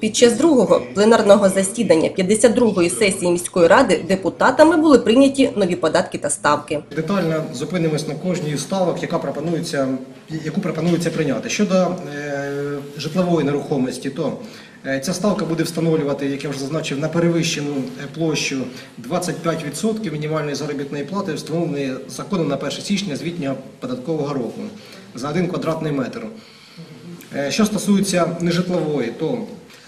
Під час другого пленарного засідання 52-ї сесії міської ради депутатами були прийняті нові податки та ставки. Детально зупинимось на кожній ставок, яка пропонується, яку пропонується прийняти. Щодо е, житлової нерухомості, то ця ставка буде встановлювати, як я вже зазначив, на перевищену е, площу 25% мінімальної заробітної плати, встановленої законом на 1 січня звітнього податкового року за 1 квадратний метр. Е, Що стосується нежитлової, то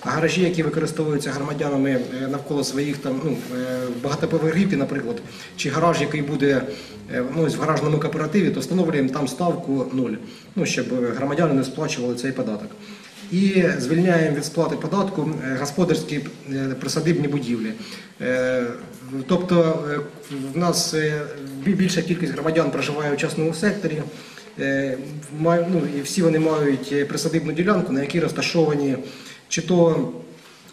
гаражі, які використовуються громадянами е, навколо своїх там ну е, багатоповерхівки, наприклад, чи гараж, який буде е, ну, в гаражному кооперативі, то встановлюємо там ставку 0, ну щоб громадяни не сплачували цей податок. І звільняємо від сплати податку е, господарські е, присадибні будівлі. Е, Тобто в нас більша кількість громадян проживає у частному секторі. Ну, і всі вони мають присадибну ділянку, на якій розташовані чи то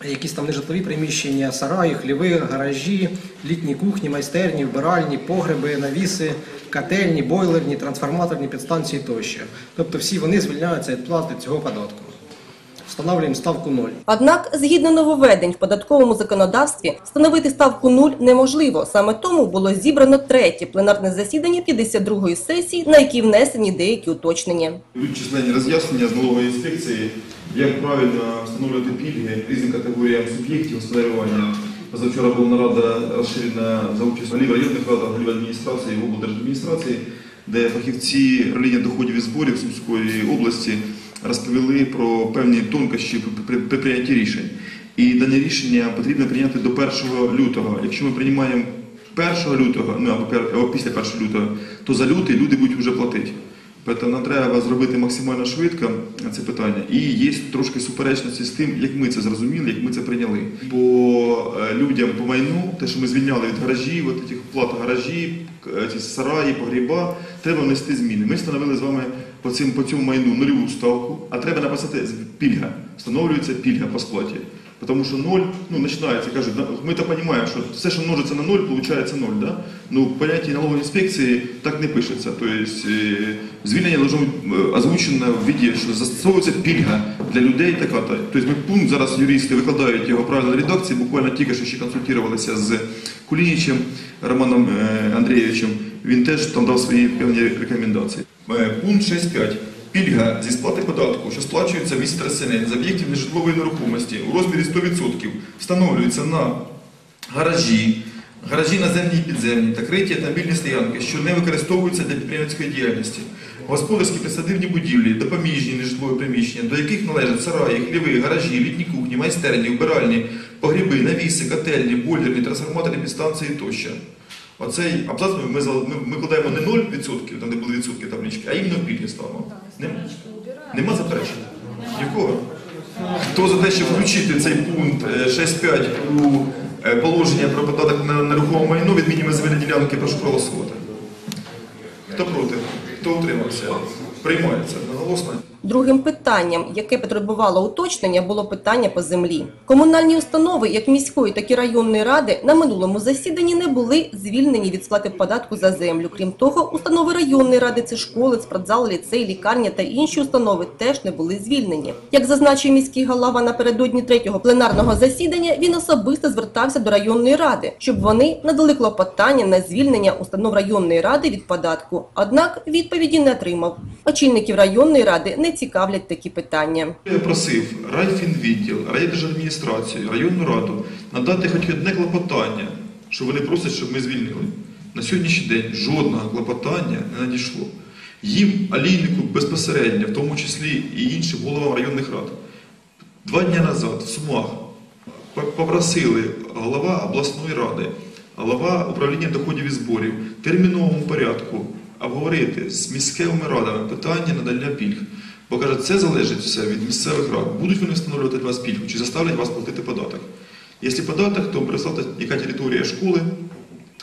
якісь там нежитлові приміщення, сараї, хліви, гаражі, літні кухні, майстерні, вбиральні, погреби, навіси, котельні, бойлерні, трансформаторні підстанції тощо. Тобто всі вони звільняються від плати цього податку. Встановлюємо ставку 0. Однак, згідно нововведень в податковому законодавстві, встановити ставку 0 неможливо. Саме тому було зібрано третє пленарне засідання 52-ї сесії, на якій внесені деякі уточнення. Численні роз'яснення з налогової інспекції, як правильно встановлювати пільги різним категоріям суб'єктів господарювання. Позавчора була нарада розширена за участю голів районних рад, голів адміністрації облдержадміністрації, де фахівці управління доходів і зборів Сумської області розповіли про певні тонкощі при, при прийнятті рішень. І дане рішення потрібно прийняти до 1 лютого. Якщо ми приймаємо 1 лютого, ну або після 1 лютого, то за лютий люди будуть вже платити. Тобто нам треба зробити максимально швидко це питання. І є трошки суперечності з тим, як ми це зрозуміли, як ми це прийняли. По е, людям по майну, те, що ми звільняли від гаражів, от цих плат гаражі, ці сараї, погріба, треба внести зміни. Ми встановили з вами по, цим, по цьому майну нульову ставку, а треба написати пільга. Встановлюється пільга по сплаті. Тому що ноль, ну, починається, кажуть, да, ми то розуміємо, що все, що множиться на ноль, виходить ноль. Да? Ну, в понятті налогової інспекції так не пишеться. Тобто е, звільнення должно бути е, озвучено в віді, що застосовується пільга для людей така. то Тобто ми пункт зараз юристи викладають його правильно редакції, буквально тільки що ще консультувалися з Кулінічем Романом е, Андрійовичем. Він теж там дав свої певні рекомендації. Е, Пункт 6.5. Пільга зі сплати податку, що сплачується в розселення з об'єктів нежитлової нерухомості у розмірі 100%, встановлюється на гаражі, гаражі наземні і підземні та криті автомобільні стоянки, що не використовуються для підприємницької діяльності, господарські присадивні будівлі, допоміжні нежитлові приміщення, до яких належать сараї, хліви, гаражі, літні кухні, майстерні, вбиральні, погріби, навіси, котельні, бойлерні, трансформаторні підстанції тощо. Оцей абзац ми, ми, ми, кладаємо не 0%, там де були відсотки таблички, а іменно пільги ставимо. Нема, нема заперечень? Ні в кого? Хто за те, щоб включити цей пункт е, 6.5 у е, положення про податок на нерухоме майно, відмінюємо земельні ділянки, прошу проголосувати. Хто проти? Хто утримався? Приймається Другим питанням, яке потребувало уточнення, було питання по землі. Комунальні установи, як міської, так і районної ради, на минулому засіданні не були звільнені від сплати податку за землю. Крім того, установи районної ради це школи, спортзал, ліцей, лікарня та інші установи теж не були звільнені. Як зазначив міський голова напередодні третього пленарного засідання, він особисто звертався до районної ради, щоб вони надали клопотання на звільнення установ районної ради від податку. Однак відповіді не отримав. Очільників районної ради не цікавлять такі питання. Я просив райфінвідділ, райдержадміністрацію, районну раду надати хоч одне клопотання, що вони просять, щоб ми звільнили. На сьогоднішній день жодного клопотання не надійшло. Їм, алійнику безпосередньо, в тому числі і іншим головам районних рад, два дні назад в Сумах попросили голова обласної ради, голова управління доходів і зборів в терміновому порядку обговорити з міськими радами питання надання пільг. Бо каже, це залежить все від місцевих рад. Будуть вони встановлювати вас пільгу чи заставлять вас платити податок. Якщо податок, то представте, яка територія школи,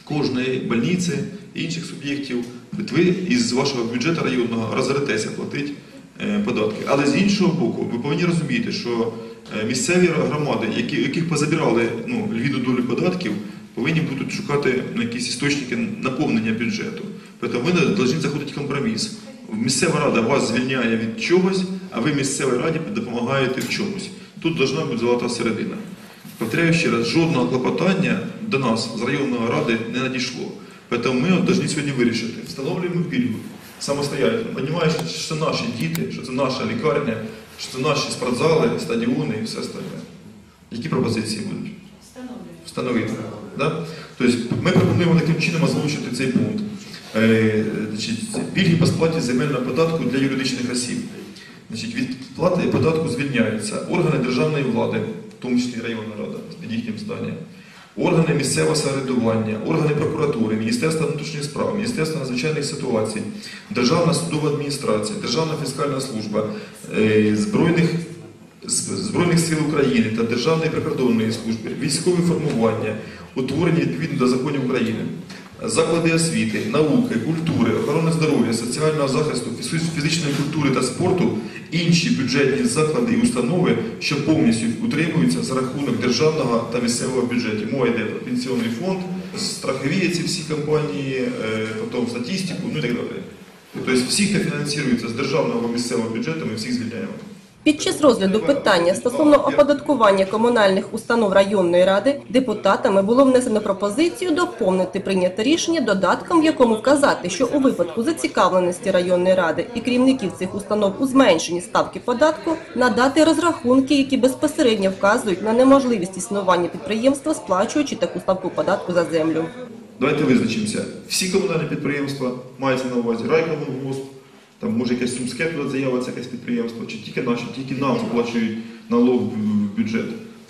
кожної больниці інших суб'єктів, ви із вашого бюджету районного розоритеся платити е, податки. Але з іншого боку, ви повинні розуміти, що е, місцеві громади, які, яких позабирали ну, львіну долю податків, повинні будуть шукати якісь істочники наповнення бюджету. Тому ми повинні заходити компроміс. Місцева рада вас звільняє від чогось, а ви місцевій раді допомагаєте в чомусь. Тут повинна бути золота середина. Повторяю ще раз, жодного клопотання до нас з районної ради не надійшло. Тому ми повинні сьогодні вирішити. Встановлюємо пільгу самостоятельно. Розумієш, що це наші діти, що це наша лікарня, що це наші спортзали, стадіони і все остальне. Які пропозиції будуть? Встановити. Да? Тобто ми пропонуємо таким чином озвучити цей пункт. Е, пільги по сплаті земельного податку для юридичних осіб. Значить, від плати податку звільняються органи державної влади, в тому числі районна рада під їхнім зданням, органи місцевого самоврядування, органи прокуратури, Міністерство внутрішніх справ, Міністерство надзвичайних ситуацій, Державна судова адміністрація, Державна фіскальна служба, е, збройних Збройних сил України та Державної прикордонної служби, військові формування, утворені відповідно до законів України, заклади освіти, науки, культури, охорони здоров'я, соціального захисту, фізичної- культури та спорту, інші бюджетні заклади і установи, що повністю утримуються за рахунок державного та місцевого бюджетів. Мова йде про пенсіонний фонд, страхові ці всі компанії, е, потім статистику, ну і так далі. Тобто всі, хто фінансується з державного місцевого бюджету, ми всіх звільняємо. Під час розгляду питання стосовно оподаткування комунальних установ районної ради депутатами було внесено пропозицію доповнити прийняте рішення додатком, в якому вказати, що у випадку зацікавленості районної ради і керівників цих установ у зменшенні ставки податку надати розрахунки, які безпосередньо вказують на неможливість існування підприємства, сплачуючи таку ставку податку за землю. Давайте визначимося. Всі комунальні підприємства мається на увазі райкомунгосп, там може якесь сумське туди заявиться якесь підприємство, чи тільки наші, тільки нам сплачують налог в бюджет.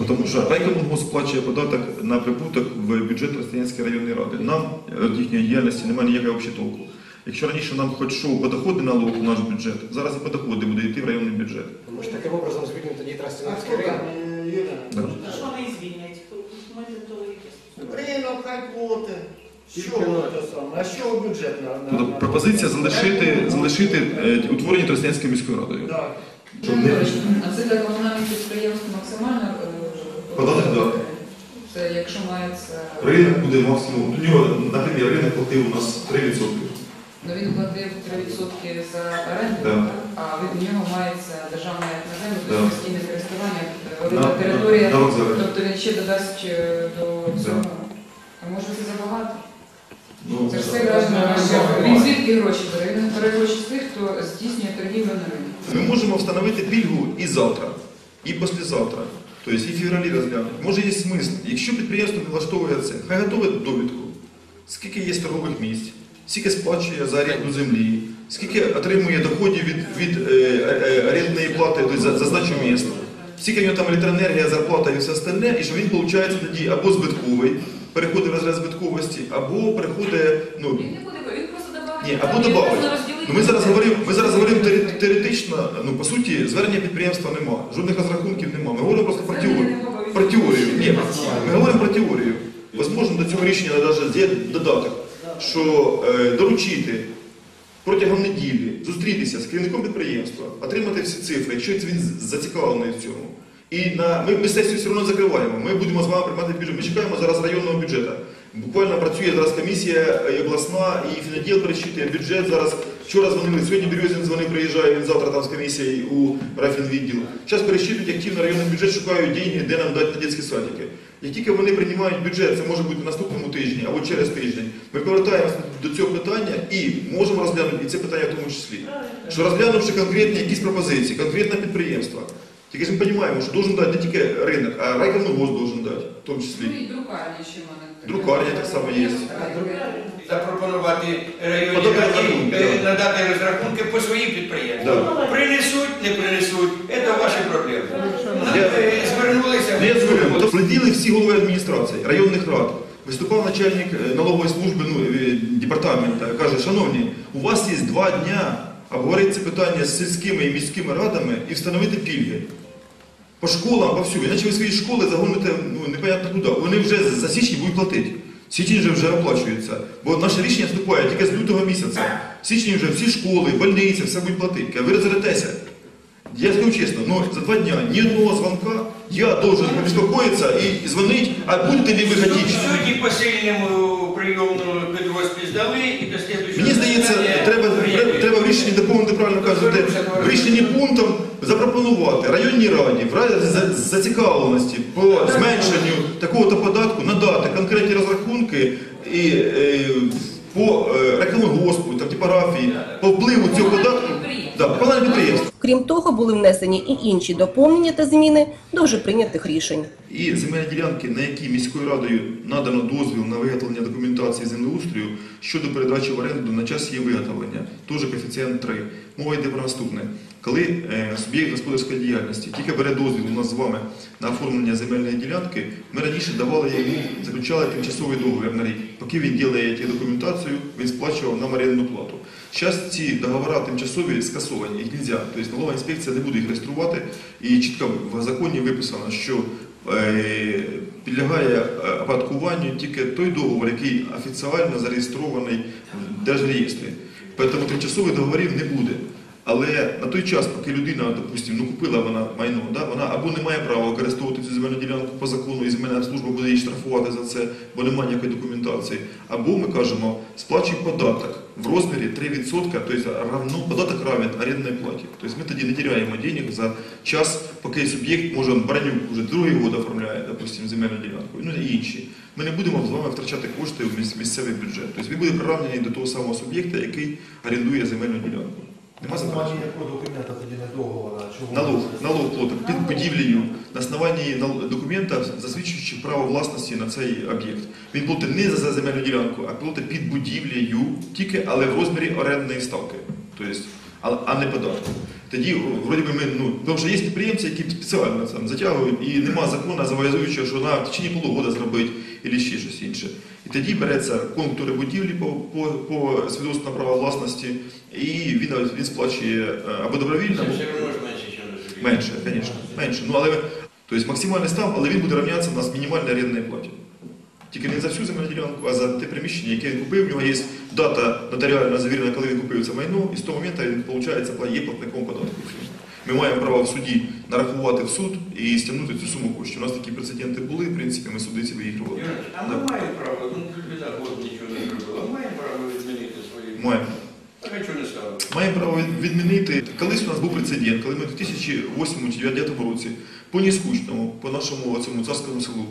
Тому що райкомунгосп сплачує податок на прибуток в бюджет Ростанянської районної ради. Нам від їхньої діяльності немає ніякого толку. Якщо раніше нам хоч що подоходи налог в наш бюджет, зараз і подоходи буде йти в районний бюджет. Ми ж таким образом звільнимо тоді Тростянецький ринок. Да. Що вони звільнять? Ринок хай плоти. Що те саме? А що бюджет на, на, Тобто на- пропозиція залишити, залишити е, утворення Тростянською міською радою. Так. Щоб не- А це для комунальних підприємств максимально е, Податок, так. Це якщо мається Ринок буде максимум. У нього, наприклад, ринок платив у нас 3%. ну він платив 3% за оренду, Да. а від нього мається державна як на землю, Да. постійне користування, На- велика територія, на вокзалі. тобто він ще додасть е, до Да. цього. А може це забагато? Ну, Це ж все граждан. Він звідки гроші бере? Він бере гроші з тих, хто здійснює торгівлю на ринку. Ми можемо встановити пільгу і завтра, і післязавтра. Тобто і в февралі розглянути. Може є смисл. Якщо підприємство не влаштовує це, хай готовить довідку, скільки є торгових місць, скільки сплачує за оренду землі, скільки отримує доходів від, від е, е, орендної плати тобто за, за здачу міста, скільки в нього там електроенергія, зарплата і все остальне, і що він виходить тоді або збитковий, переходить в розряд збитковості, або переходить, ну, Він не буде, він просто добавить. ні, або добавить. Ну, ми зараз говоримо, ми зараз говоримо теоре- теоретично, ну по суті, звернення підприємства нема, жодних розрахунків нема. Ми говоримо просто про теорію. Про теорію. Ні, ми говоримо про теорію. Возможно, до цього рішення навіть є додаток, що е, доручити протягом неділі зустрітися з керівником підприємства, отримати всі цифри, якщо він зацікавлений в цьому. І на ми, ми сесію все одно закриваємо. Ми будемо з вами приймати бюджет. Ми чекаємо зараз районного бюджету. Буквально працює зараз комісія і обласна, і фіноділ перечитує бюджет. Зараз вчора дзвонили, сьогодні Бірюзін дзвонив, приїжджає, він завтра там з комісією у райфінвідділ. Зараз перечитують активно районний бюджет, шукають деньги, де нам дати на дитячі садики. Як тільки вони приймають бюджет, це може бути наступному тижні або через тиждень, ми повертаємося до цього питання і можемо розглянути і це питання в тому числі. Що розглянувши конкретні якісь пропозиції, конкретне підприємство, тільки ж ми розуміємо, що должен дати не тільки ринок, а райкомунгос должен дати, в тому числі. Ну і друкарні ще в мене. таке. Друкарня так само є. Запропонувати районній Подати раді розрахунки, надати розрахунки по своїм підприємствам. Да. Принесуть, не принесуть, це ваші проблеми. Е, Звернулися. Ну, Я звернув. Тобто всі голови адміністрації, районних рад. Виступав начальник е, налогової служби ну, е, департаменту, каже, шановні, у вас є два дня обговорити це питання з сільськими і міськими радами і встановити пільги. По школам, по всю. Іначе ви свої школи загоните ну, непонятно куди. Вони вже за січень будуть платити. Січень вже вже оплачується. Бо наше рішення вступає тільки з лютого місяця. В січні вже всі школи, больниці, все будуть платити. Ви розеретеся. Я скажу честно, но за два дня ни одного звонка я должен беспокоиться и звонить, а будете ли вы хотите. Сьогодні посильному прийомну підрозділ здали і до слідуючого Мені здається, треба в рішенні доповнити правильно кажете, в рішенні пунктом запропонувати районній раді в разі зацікавленості по зменшенню такого-то податку надати конкретні розрахунки і е, по е, рекламогоспу, там, типографії, по впливу цього податку да, по плану підприємств. Крім того, були внесені і інші доповнення та зміни до вже прийнятих рішень. І земельні ділянки, на які міською радою надано дозвіл на виготовлення документації землеустрою щодо передачі в оренду на час її виготовлення, теж коефіцієнт 3. Мова йде про наступне. Коли е, суб'єкт господарської діяльності тільки бере дозвіл у нас з вами на оформлення земельної ділянки, ми раніше давали йому, заключали тимчасовий договір на рік. Поки він ділає ті документацію, він сплачував нам орендну плату. Зараз ці договори тимчасові скасовані, їх нельзя. Тобто налогова інспекція не буде їх реєструвати. І чітко в законі виписано, що е, підлягає е, оподаткуванню тільки той договор, який офіціально зареєстрований в Держреєстрі. Тому тимчасових договорів не буде. Але на той час, поки людина, допустимо, ну купила вона майно, да, вона або не має права використовувати цю земельну ділянку по закону, і земельна служба буде її штрафувати за це, бо немає ніякої документації. Або ми кажемо, сплачуй податок в розмірі 3%, тобто равно, податок равен орендній платі. Тобто ми тоді не теряємо денег за час, поки суб'єкт, може, Баранюк вже другий год оформляє, допустимо, земельну ділянку, ну і інші. Ми не будемо з вами втрачати кошти в місцевий бюджет. Тобто ви будете приравнені до того самого суб'єкта, який орендує земельну ділянку. Нема На заперечень? якого документа тоді не договора? Налог, налог плата під будівлею на основанні документа, засвідчуючи право власності на цей об'єкт. Він платить не за земельну ділянку, а платить під будівлею, тільки, але в розмірі орендної ставки. Тобто, а, не податку. Тоді, вроді би, ми, ну, тому що є підприємці, які спеціально там затягують, і нема закону, зобов'язуючого, що на в течение полугода зробити, або ще щось інше. І тоді береться контури будівлі по, по, по свідоцтву на право власності, і він, він сплачує е, або добровільно, або менше, звісно, менше. Ну, але, тобто максимальний став, але він буде рівнятися у нас мінімальній орендній платі. Тільки не за всю земельну ділянку, а за те приміщення, яке він купив. У нього є дата нотаріально завірена, коли він купив це майно, і з того моменту він, виходить, є платником податку. Ми маємо право в суді нарахувати в суд і стягнути цю суму коштів. У нас такі прецеденти були, в принципі, ми суди ці виігрували. А ми маємо право, ну год нічого не зробила, маємо право відмінити свої. Маємо. Маємо право відмінити. Колись у нас був прецедент, коли ми в 2008 чи 2009 році по Ніскучному, по нашому цьому царському селу,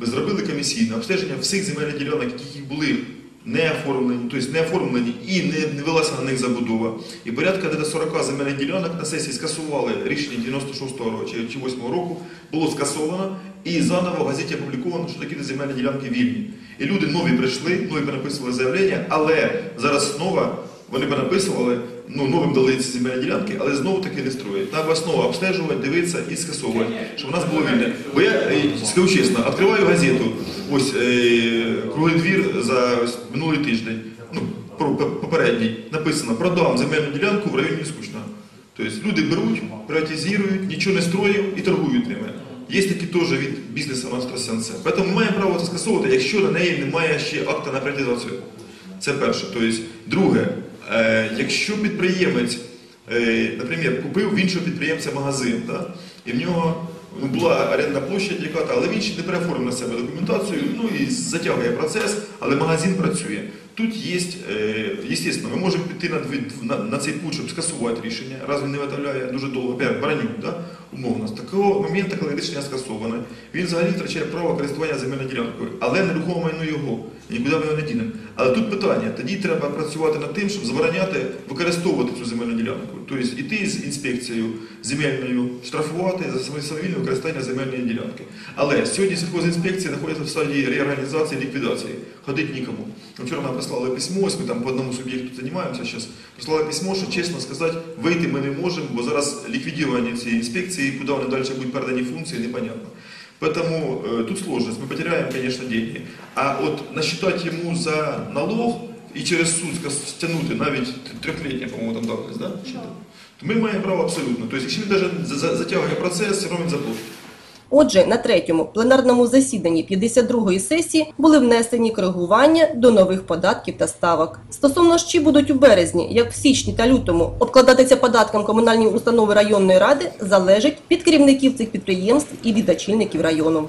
ми зробили комісійне обстеження всіх земельних ділянок, які були не оформлені, тобто не оформлені і не, не велася на них забудова. І порядка де 40 земельних ділянок на сесії скасували рішення 96-го року чи, чи 8-го року, було скасовано і заново в газеті опубліковано, що такі земельні ділянки вільні. І люди нові прийшли, нові переписували заявлення, але зараз знову вони б написували, ну, новим дали ці земельні ділянки, але знову таки не строять. Треба знову обстежувати, дивитися і скасовувати, щоб у нас було вільне. Бо я е, скажу чесно, відкриваю газету, ось е, круглий двір за минулий тиждень, ну, про- попередній, написано, продам земельну ділянку в районі Скучного. Тобто люди беруть, приватизують, нічого не строють і торгують ними. Є такі теж від бізнесу на Остросенце. Тому ми маємо право це скасовувати, якщо на неї немає ще акта на приватизацію. Це перше. Тобто, друге, якщо підприємець, е, наприклад, купив в іншого підприємця магазин, да, і в нього ну, була орендна площа яка але він ще не переоформив на себе документацію, ну і затягує процес, але магазин працює. Тут є, е, звісно, ми можемо піти на, на, на цей путь, щоб скасувати рішення, раз він не виготовляє дуже довго, Баранюк, да, умовно. З такого моменту, коли рішення скасоване, він взагалі втрачає право користування земельною ділянкою, але нерухоме майно його, нікуди ми його не дінемо. Але тут питання, тоді треба працювати над тим, щоб забороняти використовувати цю земельну ділянку. Тобто іти з інспекцією земельною, штрафувати за самовільне використання земельної ділянки. Але сьогодні сільхозінспекція знаходиться в стадії реорганізації ліквідації. Ходить нікому. Вчора нам прислали письмо, ось ми там по одному суб'єкту займаємося зараз. Прислали письмо, що чесно сказати, вийти ми не можемо, бо зараз ліквідування цієї інспекції, куди вони далі будуть передані функції, непонятно. Поэтому э, тут сложность. Мы потеряем, конечно, деньги. А от насчитать ему за налог і через суд скас- стягнути навіть трьохлітня, по-моєму, там давність, да? Чи там? То ми маємо право абсолютно. Тобто, якщо він навіть за- за- затягує процес, все одно він заплатить. Отже, на третьому пленарному засіданні 52-ї сесії були внесені коригування до нових податків та ставок. Стосовно ж будуть у березні, як в січні та лютому, обкладатися податком комунальні установи районної ради залежить від керівників цих підприємств і від очільників району.